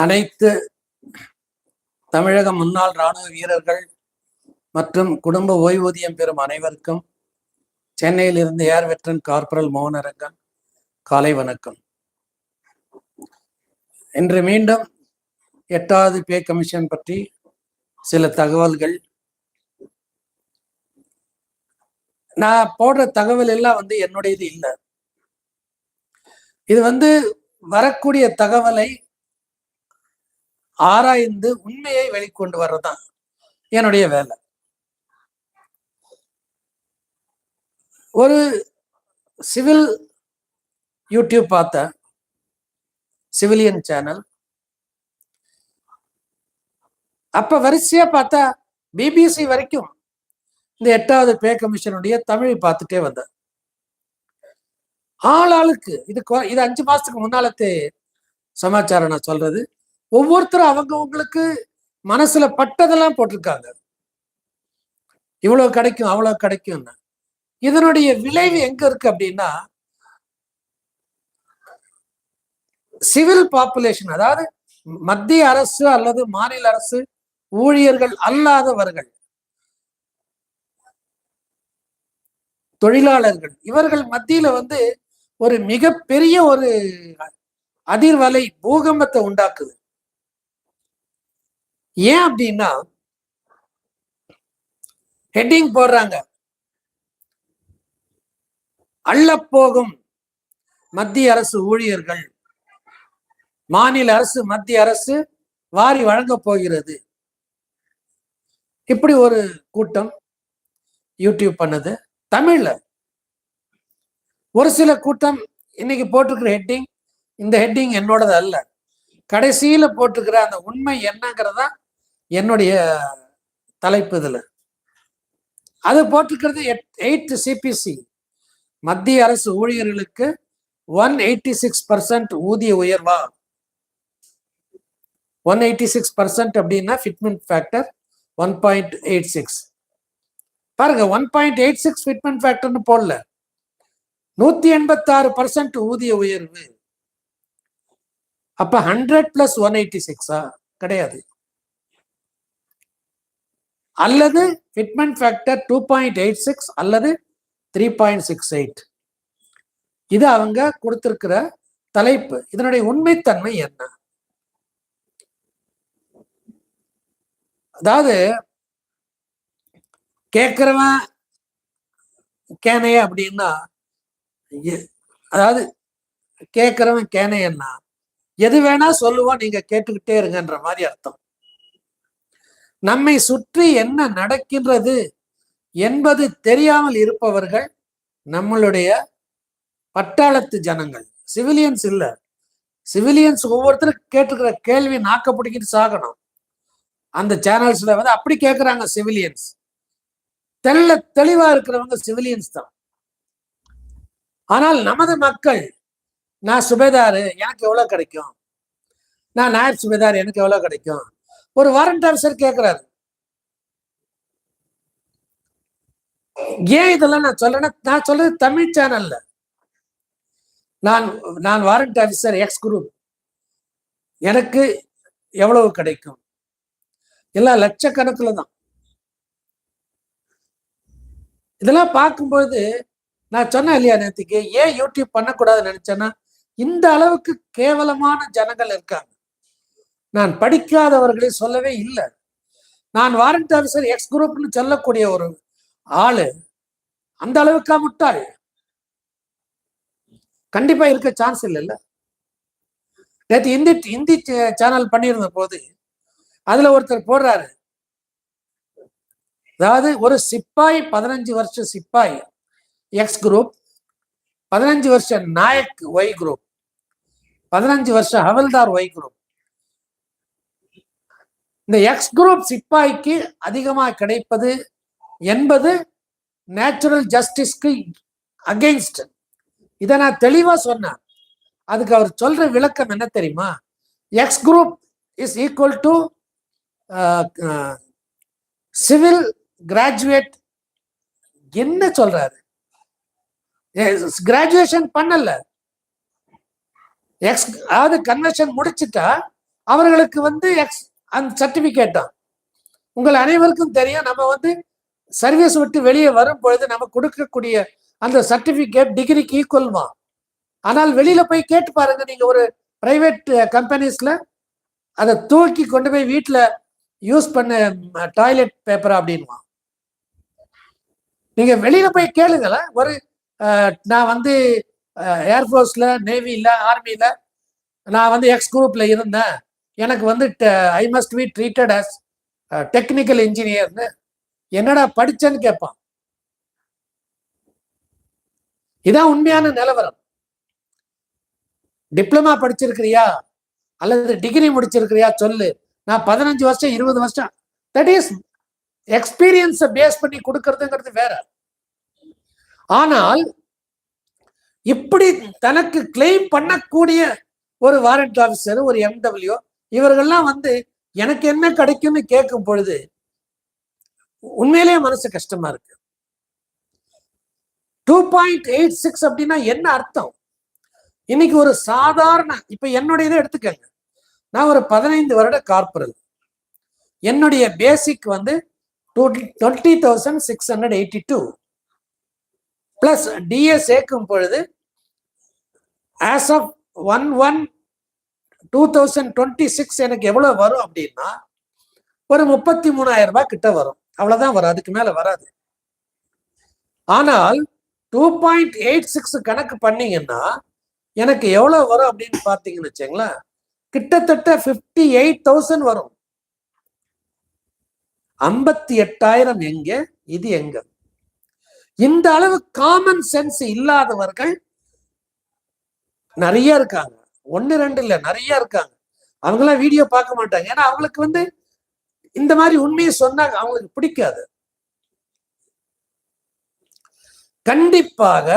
அனைத்து தமிழக முன்னாள் ராணுவ வீரர்கள் மற்றும் குடும்ப ஓய்வூதியம் பெறும் அனைவருக்கும் சென்னையில் இருந்து ஏர் வெட்ரன் கார்பரல் மோகனரங்கன் காலை வணக்கம். இன்று மீண்டும் எட்டாவது பே கமிஷன் பற்றி சில தகவல்கள். நான் போடுற தகவல் எல்லாம் வந்து என்னுடையது இல்லை. இது வந்து வரக்கூடிய தகவலை ஆராய்ந்து உண்மையை வெளிக்கொண்டு வர்றதுதான் என்னுடைய வேலை. ஒரு சிவில் யூடியூப் பார்த்தேன் சிவிலியன் சேனல் அப்ப வரிசையா பார்த்தா பிபிசி வரைக்கும் இந்த எட்டாவது பே கமிஷனுடைய தமிழை பார்த்துட்டே வந்தேன். ஆள் ஆளுக்கு இது கொ- இது அஞ்சு மாசத்துக்கு முன்னாலத்தே சமாச்சாரம் நான் சொல்றது. ஒவ்வொருத்தரும் அவங்கவங்களுக்கு மனசுல பட்டதெல்லாம் போட்டிருக்காங்க. இவ்வளவு கிடைக்கும் அவ்வளவு கிடைக்கும்னு. இதனுடைய விளைவு எங்க இருக்கு அப்படின்னா சிவில் பாப்புலேஷன் அதாவது மத்திய அரசு அல்லது மாநில அரசு ஊழியர்கள் அல்லாதவர்கள் தொழிலாளர்கள் இவர்கள் மத்தியில வந்து ஒரு மிகப்பெரிய ஒரு அதிர்வலை பூகம்பத்தை உண்டாக்குது. ஏன் அப்படின்னா ஹெட்டிங் போடுறாங்க. அள்ளப்போகும் மத்திய அரசு ஊழியர்கள் மாநில அரசு மத்திய அரசு வாரி வழங்க போகிறது. இப்படி ஒரு கூட்டம் யூடியூப் பண்ணது. தமிழ்ல ஒரு சில கூட்டம் இன்னைக்கு போட்டிருக்கிற ஹெட்டிங் இந்த ஹெட்டிங் என்னோடது அல்ல. கடைசியில போட்டிருக்கிற அந்த உண்மை என்னங்கிறதா என்னுடைய தலைப்பு இதில். அது போட்டிருக்கிறது எயிட் சிபிசி மத்திய அரசு ஊழியர்களுக்கு ஒன் எயிட்டி சிக்ஸ் பர்சன்ட் ஊதிய உயர்வா? ஒன் எயிட்டி சிக்ஸ் பர்சன்ட் அப்படின்னா fitment factor one point eight six பாருங்க one point eight six fitment ஃபேக்டர்னு போடல. நூத்தி எண்பத்தாறு பர்சன்ட் ஊதிய உயர்வு. அப்ப ஹண்ட்ரட் பிளஸ் ஒன் எயிட்டி சிக்ஸா கிடையாது. அல்லது fitment factor two point eight six அல்லது த்ரீ பாயிண்ட் சிக்ஸ் எயிட் இது அவங்க கொடுத்திருக்கிற தலைப்பு. இதனுடைய உண்மைத்தன்மை என்ன? அதாவது கேட்கிறவன் கேனைய அப்படின்னா அதாவது கேட்கிறவன் கேனையன்னா எது வேணா சொல்லுவோம் நீங்க கேட்டுக்கிட்டே இருங்கன்ற மாதிரி அர்த்தம். நம்மை சுற்றி என்ன நடக்கின்றது என்பது தெரியாமல் இருப்பவர்கள் நம்மளுடைய பட்டாளத்து ஜனங்கள் சிவிலியன்ஸ் இல்ல. சிவிலியன்ஸ் ஒவ்வொருத்தரும் கேட்டுக்கிற கேள்வி நாக்க பிடிக்கிட்டு சாகணும். அந்த சேனல்ஸ்ல வந்து அப்படி கேட்குறாங்க சிவிலியன்ஸ் தெள்ள தெளிவா இருக்கிறவங்க சிவிலியன்ஸ் தான். ஆனால் நமது மக்கள் நான் சுபேதாரு எனக்கு எவ்வளவு கிடைக்கும்? நான் நாயர் சுபேதார் எனக்கு எவ்வளவு கிடைக்கும்? ஒரு வாரண்ட் ஆஃபீஸர் கேட்கிறாரு ஏன் இதெல்லாம் நான் சொல்றேன்னா நான் சொல்றது தமிழ் சேனல்ல நான் நான் வாரண்ட் ஆஃபீஸர் எக்ஸ் குரூப் எனக்கு எவ்வளவு கிடைக்கும்? எல்லாம் லட்சக்கணக்கில் தான். இதெல்லாம் பார்க்கும்போது நான் சொன்னேன் இல்லையா நேற்றுக்கு ஏன் யூடியூப் பண்ணக்கூடாதுன்னு நினைச்சேன்னா இந்த அளவுக்கு கேவலமான ஜனங்கள் இருக்காங்க. நான் படிக்காதவர்களை சொல்லவே இல்லை. நான் வாரண்ட் ஆஃபீஸர் எக்ஸ் குரூப்னு சொல்லக்கூடிய ஒரு ஆளு அந்த அளவுக்கா முட்டாள். கண்டிப்பா இருக்க சான்ஸ் இல்லைல்ல. நேற்று இந்தி இந்தி சேனல் பண்ணியிருந்த போது அதுல ஒருத்தர் போடுறாரு. அதாவது ஒரு சிப்பாய் பதினஞ்சு வருஷம் சிப்பாய் எக்ஸ் குரூப் பதினஞ்சு வருஷம் நாயக் ஒய் குரூப் பதினஞ்சு வருஷம் ஹவல்தார் ஒய் குரூப் இந்த எக்ஸ் குரூப் சிப்பாய்க்கு அதிகமாக கிடைப்பது என்பது நேச்சுரல் ஜஸ்டிஸ்க்கு அகெயின்ஸ்ட் இதை நான் தெளிவா சொன்னேன். அதுக்கு அவர் சொல்ற விளக்கம் என்ன தெரியுமா? X group is equal to civil graduate என்ன சொல்றாரு? கிராஜுவேஷன் பண்ணல. எக்ஸ் அதாவது கன்வென்ஷன் முடிச்சிட்டா அவர்களுக்கு வந்து எக்ஸ் அந்த சர்டிபிகேட் தான். உங்கள் அனைவருக்கும் தெரியும் நம்ம வந்து சர்வீஸ் விட்டு வெளியே வரும் பொழுது நம்ம கொடுக்கக்கூடிய அந்த சர்டிபிகேட் டிகிரிக்கு ஈக்குவல்மா ஆனால் வெளியில போய் கேட்டு பாருங்க நீங்க ஒரு பிரைவேட் கம்பெனிஸ்ல அதை தூக்கி கொண்டு போய் வீட்டில் யூஸ் பண்ண டாய்லெட் பேப்பர் அப்படின்வான் நீங்க வெளியில போய் கேளுங்களேன் ஒரு நான் வந்து ஏர்ஃபோர்ஸ்ல நேவியில ஆர்மியில் நான் வந்து எக்ஸ் குரூப்ல இருந்தேன். எனக்கு வந்து I must be treated as technical இன்ஜினியர்னு என்னடா படிச்சேன்னு கேட்பான் இதான் உண்மையான நிலவரம். டிப்ளமா படிச்சிருக்கிறியா? அல்லது டிகிரி முடிச்சிருக்கிறியா சொல்லு. நான் பதினஞ்சு வருஷம் இருபது வருஷம். தட் இஸ் எக்ஸ்பீரியன்ஸை பேஸ் பண்ணி கொடுக்கறதுங்கிறது வேற. ஆனால் இப்படி தனக்கு கிளைம் பண்ணக்கூடிய ஒரு வாரண்ட் ஆஃபீஸர் ஒரு எம்டபிள்யூ இவர்கள்லாம் வந்து எனக்கு என்ன கிடைக்கும்னு கேட்கும் பொழுது உண்மையிலேயே மனசு கஷ்டமா இருக்கு. டூ பாயிண்ட் எயிட் சிக்ஸ் அப்படின்னா என்ன அர்த்தம்? இன்னைக்கு ஒரு சாதாரண இப்ப என்னுடைய இதை எடுத்துக்கங்க. நான் ஒரு பதினைந்து வருட கார்பரல் என்னுடைய பேசிக் வந்து twenty thousand six hundred eighty two plus DS சேர்க்கும் பொழுது as of one one two thousand twenty six எனக்கு எவ்வளவு வரும் அப்படின்னா ஒரு முப்பத்தி மூணாயிரம் ரூபாய் கிட்ட வரும். அவ்வளவுதான் வரும். அதுக்கு மேல வராது. ஆனால் டூ பாயிண்ட் எயிட் சிக்ஸ் கணக்கு பண்ணீங்கன்னா எனக்கு எவ்வளவு வரும் அப்படின்னு பார்த்தீங்கன்னு வச்சுங்களேன் கிட்டத்தட்ட ஃபிஃப்டி எயிட் தௌசண்ட் வரும். ஐம்பத்தி எட்டாயிரம் எங்க? இது எங்க? இந்த அளவு காமன் சென்ஸ் இல்லாதவர்கள் நிறைய இருக்காங்க. ஒன்னு ரெண்டு இல்ல நிறைய இருக்காங்க. அவங்களாம் வீடியோ பார்க்க மாட்டாங்க. ஏன்னா அவங்களுக்கு வந்து இந்த மாதிரி உண்மையை சொன்னாங்க அவங்களுக்கு பிடிக்காது. கண்டிப்பாக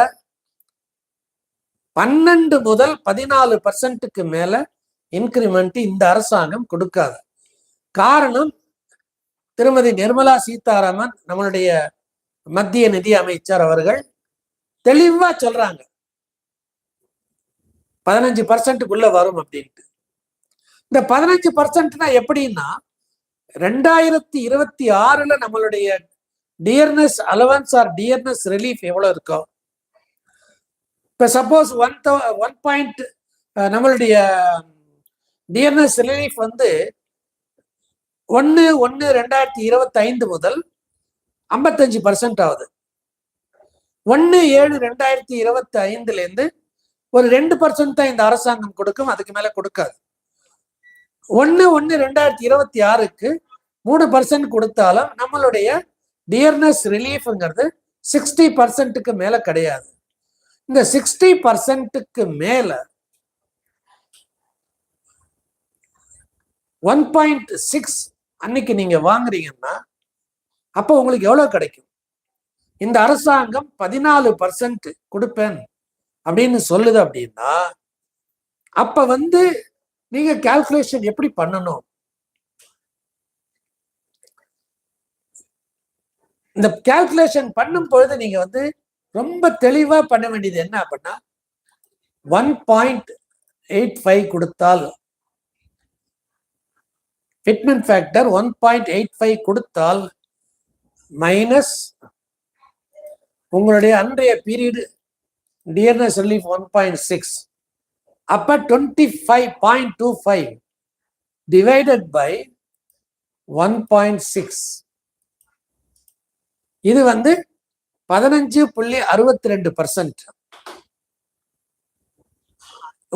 பன்னெண்டு முதல் பதினாலு பர்சன்ட்டுக்கு மேல இன்கிரிமெண்ட் இந்த அரசாங்கம் கொடுக்காது. காரணம் திருமதி நிர்மலா சீதாராமன் நம்மளுடைய மத்திய நிதி அமைச்சர் அவர்கள் தெளிவா சொல்றாங்க. பதினஞ்சு பர்சன்ட்டுக்குள்ள வரும் அப்படின்ட்டு. இந்த பதினஞ்சு பர்சன்ட்னா எப்படின்னா ரெண்டாயிரத்தி இருபத்தி ஆறுல நம்மளுடைய dearness allowance or dearness relief எவ்வளவு இருக்கோ இப்ப சப்போஸ் ஒன் ஒன் பாயிண்ட் நம்மளுடைய டியர்னஸ் ரிலீஃப் வந்து ஒன்று ஒன்று ரெண்டாயிரத்தி இருபத்தி ஐந்து முதல் ஐம்பத்தஞ்சு பர்சன்ட் ஆகுது. ஒன்று ஏழு ரெண்டாயிரத்தி இருபத்தி ஐந்துல இருந்து ஒரு ரெண்டு பர்சன்ட் தான் இந்த அரசாங்கம் கொடுக்கும் அதுக்கு மேல கொடுக்காது. ஒன்று ஒன்று ரெண்டாயிரத்தி இருபத்தி ஆறுக்கு மூணு பர்சன்ட் கொடுத்தாலும் நம்மளுடைய டியர்னஸ் ரிலீஃப்ங்கிறது சிக்ஸ்டி பர்சன்ட்டுக்கு மேல கிடையாது. இந்த சிக்ஸ்டி பர்சன்ட்டுக்கு மேல ஒன் பாயிண்ட் சிக்ஸ் அன்னைக்கு நீங்க வாங்குறீங்கன்னா அப்போ உங்களுக்கு எவ்வளவு கிடைக்கும்? இந்த அரசாங்கம் பதினாலு பர்சன்ட் கொடுப்பேன். அப்படின்னு சொல்லுது அப்படின்னா அப்ப வந்து நீங்க கால்குலேஷன் எப்படி பண்ணணும்? இந்த கால்குலேஷன் பண்ணும் பொழுது நீங்க வந்து ரொம்ப தெளிவா பண்ண வேண்டியது என்ன அப்படின்னா ஒன் பாயிண்ட் எயிட் ஃபைவ் கொடுத்தால் fitment factor one point eight five கொடுத்தால் மைனஸ் உங்களுடைய அன்றைய period dearness relief one point six அப்ப twenty five point two five divided by one point six இது வந்து பதினஞ்சு புள்ளி அறுபத்தி ரெண்டு percent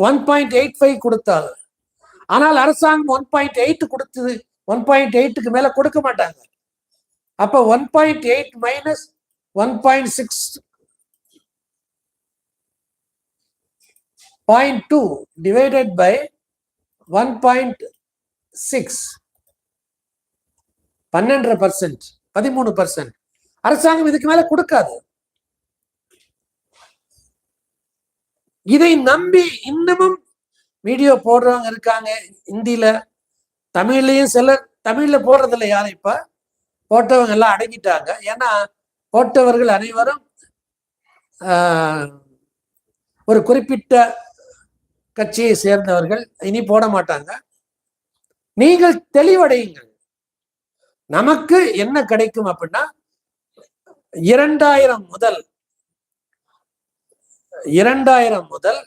one point eight five கொடுத்தால். ஆனால் அரசாங்கம் ஒன் பாயிண்ட் எயிட் கொடுத்தது. ஒன் பாயிண்ட் எயிட்டுக்கு மேல கொடுக்க மாட்டாங்க. அப்ப one point eight minus one point six point two divided by one point six பன்னெண்டரை பர்சன்ட் பதிமூணு பர்சன்ட் அரசாங்கம் இதுக்கு மேல கொடுக்காது. இதை நம்பி இன்னமும் வீடியோ போடுறவங்க இருக்காங்க. இந்தியில தமிழ்லயும் சிலர் தமிழ்ல போடுறதில்ல யாரும் இப்ப. போட்டவங்க எல்லாம் அடங்கிட்டாங்க. ஏன்னா போட்டவர்கள் அனைவரும் ஆஹ், ஒரு குறிப்பிட்ட கட்சியை சேர்ந்தவர்கள் இனி போட மாட்டாங்க. நீங்கள் தெளிவடையுங்கள். நமக்கு என்ன கிடைக்கும் அப்படின்னா இரண்டாயிரம் முதல் இரண்டாயிரம் முதல்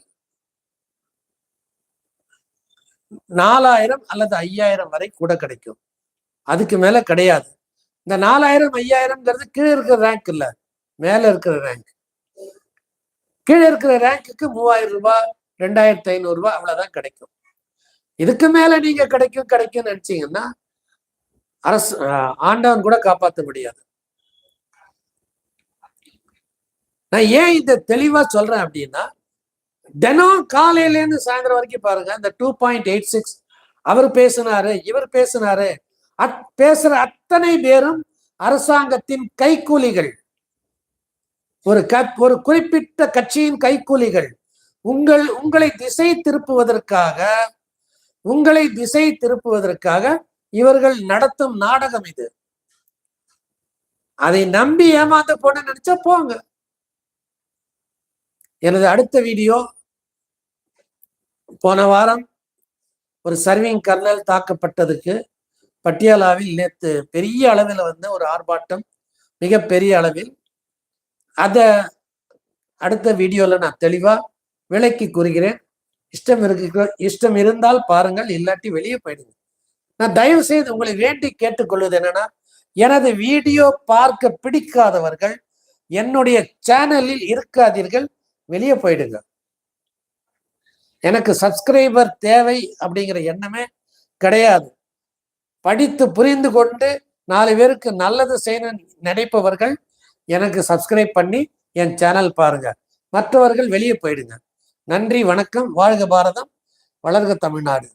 நாலாயிரம் அல்லது ஐயாயிரம் வரை கூட கிடைக்கும். அதுக்கு மேல கிடையாது. இந்த நாலாயிரம் ஐயாயிரம்ங்கிறது கீழே இருக்கிற ரேங்க் இல்ல. மேல இருக்கிற ரேங்க் கீழே இருக்கிற ரேங்க்குக்கு மூவாயிரம் ரூபாய் ரெண்டாயிரத்தி ஐநூறு ரூபாய் அவ்வளவுதான் கிடைக்கும். இதுக்கு மேல நீங்க கிடைக்கும் கிடைக்கும்னு நினைச்சீங்கன்னா அரசு ஆண்டவன் கூட காப்பாற்ற முடியாது. நான் ஏன் இதை தெளிவா சொல்றேன் அப்படின்னா தினம் காலையில இருந்து சாயந்தரம் வரைக்கும் பாருங்க இந்த டூ பாயிண்ட் எயிட் சிக்ஸ் அவர் பேசினாரு இவர் பேசினாரு அத் பேசுற அத்தனை பேரும் அரசாங்கத்தின் கைக்கூலிகள். ஒரு க ஒரு குறிப்பிட்ட கட்சியின் கைக்கூலிகள். உங்கள் உங்களை திசை திருப்புவதற்காக உங்களை திசை திருப்புவதற்காக இவர்கள் நடத்தும் நாடகம் இது. அதை நம்பி ஏமாந்து போன நினைச்சா போங்க. எனது அடுத்த வீடியோ போன வாரம் ஒரு சர்விங் கர்னல் தாக்கப்பட்டதுக்கு பட்டியாலாவில் நேற்று பெரிய அளவில் வந்து ஒரு ஆர்ப்பாட்டம் மிக பெரிய அளவில். அதை அடுத்த வீடியோல நான் தெளிவா விலைக்கு கூறுகிறேன். இஷ்டம் இருக்கு இஷ்டம் இருந்தால் பாருங்கள் இல்லாட்டி வெளியே போயிடுங்க. நான் தயவு செய்து உங்களை வேண்டி கேட்டுக்கொள்வது என்னன்னா எனது வீடியோ பார்க்க பிடிக்காதவர்கள் என்னுடைய சேனலில் இருக்காதீர்கள் வெளியே போயிடுங்க. எனக்கு சப்ஸ்கிரைபர் தேவை அப்படிங்கிற எண்ணமே கிடையாது. படித்து புரிந்து கொண்டு நாலு பேருக்கு நல்லது செய்யணும் நினைப்பவர்கள் எனக்கு சப்ஸ்கிரைப் பண்ணி என் சேனல் பாருங்க. மற்றவர்கள் வெளியே போயிடுங்க. நன்றி வணக்கம் வாழ்க பாரதம் வளர்க தமிழ்நாடு.